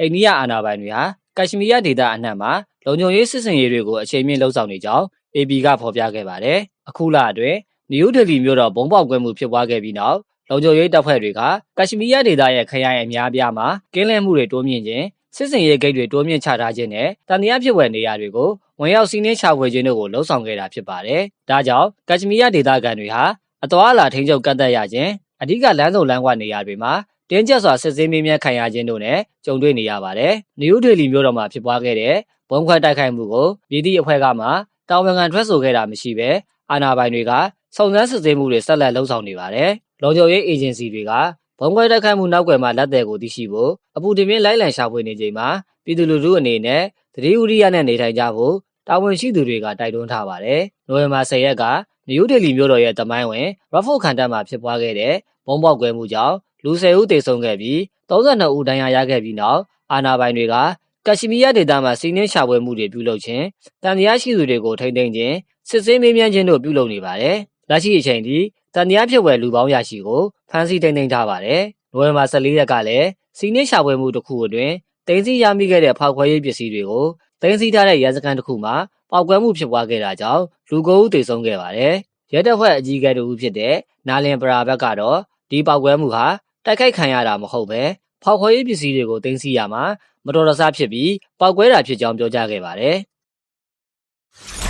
အိန္ဒိယအာဏာပိုင်တွေဟာကက်ရှမီးယားဒေသအနှံ့မှာလုံခြုံရေးစစ်စင်ရေးတွေကိုအချိန်မြင့်လှုံ့ဆော်နေကြောင်း AP ကဖော်ပြခဲ့ပါတယ်။အခုလအတွင်းနယူးဒေလီမြို့တော်ဘုံပေါက်ကွဲမှုဖြစ်ပွားခဲ့ပြီးနောက်လုံခြုံရေးတပ်ဖွဲ့တွေကကက်ရှမီးယားဒေသရဲ့ခရိုင်အများအပြားမှာကင်းလည်မှုတွေတိုးမြင့်ခြင်းစစ်စင်ရေးဂိတ်တွေတိုးမြင့်ချထားခြင်းနဲ့တန်တရားဖြစ်ဝယ်နေရာတွေကိုဝင်ရောက်စီးနင်းချဖွေခြင်းတို့ကိုလှုံ့ဆော်ခဲ့တာဖြစ်ပါတယ်။ဒါကြောင့်ကက်ရှမီးယားဒေသခံတွေဟာအသွာအလာထိန်းချုပ်ကန့်သက်ရခြင်းအဓိကလမ်းစုံလမ်းကွာနေရာတွေမှာ တင်းကျပ်စွာစစ်ဆေးမေးမြန်းခံရခြင်းတို့နဲ့ကြုံတွေ့နေရပါတယ်။နယူးဒေလီမြို့တော်မှာဖြစ်ပွားခဲ့တဲ့ဘုံခွဲတိုက်ခိုက်မှုကိုပြည်သည့်အဖွဲ့ကမှတာဝန်ခံထွက်ဆိုခဲ့တာမရှိဘဲအာဏာပိုင်တွေကစုံစမ်းစစ်ဆေးမှုတွေဆက်လက်လှုံ့ဆော်နေပါတယ်။လုံခြုံရေးအေဂျင်စီတွေကဘုံခွဲတိုက်ခိုက်မှုနောက်ွယ်မှာလက်သည်ကိုသိရှိဖို့အပူတင်ပြင်းလိုက်လံရှာဖွေနေချိန်မှာပြည်သူလူထုအနေနဲ့သတိဝိရိယနဲ့နေထိုင်ကြဖို့တာဝန်ရှိသူတွေကတိုက်တွန်းထားပါတယ်။နိုဝင်ဘာ10ရက်ကနယူးဒေလီမြို့တော်ရဲ့တမိုင်းဝင်ရဖို့ခန်တက်မှာဖြစ်ပွားခဲ့တဲ့ဘုံပေါက်ကွဲမှုကြောင့် လူ10ဦးသေဆုံးခဲ့ပြီး32ဦးဒဏ်ရာရခဲ့ပြီးနောက်အာဏာပိုင်တွေကကက်ရှမီးယားဒေသမှာစီးနှင်းရှာဖွေမှုတွေပြုလုပ်ခြင်းတန်တရားရှိသူတွေကိုထိန်းသိမ်းခြင်းစစ်ဆေးမေးမြန်းခြင်းတို့ပြုလုပ်နေပါတယ်။လက်ရှိအချိန်ထိတန်တရားဖြစ်ဝယ်လူပေါင်းရရှိကိုဖမ်းဆီးထိန်းသိမ်းထားပါတယ်။နိုဝင်ဘာ14ရက်ကလည်းစီးနှင်းရှာဖွေမှုတစ်ခုအတွင်းတင်းစီရမိခဲ့တဲ့ဖောက်ခွဲရေးပစ္စည်းတွေကိုတင်းစီထားတဲ့ရဲစခန်းတစ်ခုမှာပောက်ကွဲမှုဖြစ်ပွားခဲ့တာကြောင့်လူကိုယ်ဦးသေဆုံးခဲ့ပါတယ်။ရဲတပ်ဖွဲ့အကြီးအကဲတို့ဖြစ်တဲ့နာလင်ပရာဘက်ကတော့ဒီပောက်ကွဲမှုဟာ တိုက်ခိုက်ခံရတာမဟုတ်ပဲဖောက်ခွဲရေးပစ္စည်းတွေကိုတင်းစီရမှာမတော်တဆဖြစ်ပြီးပောက်ကွဲတာဖြစ်ကြောင်းပြောကြားခဲ့ပါတယ်။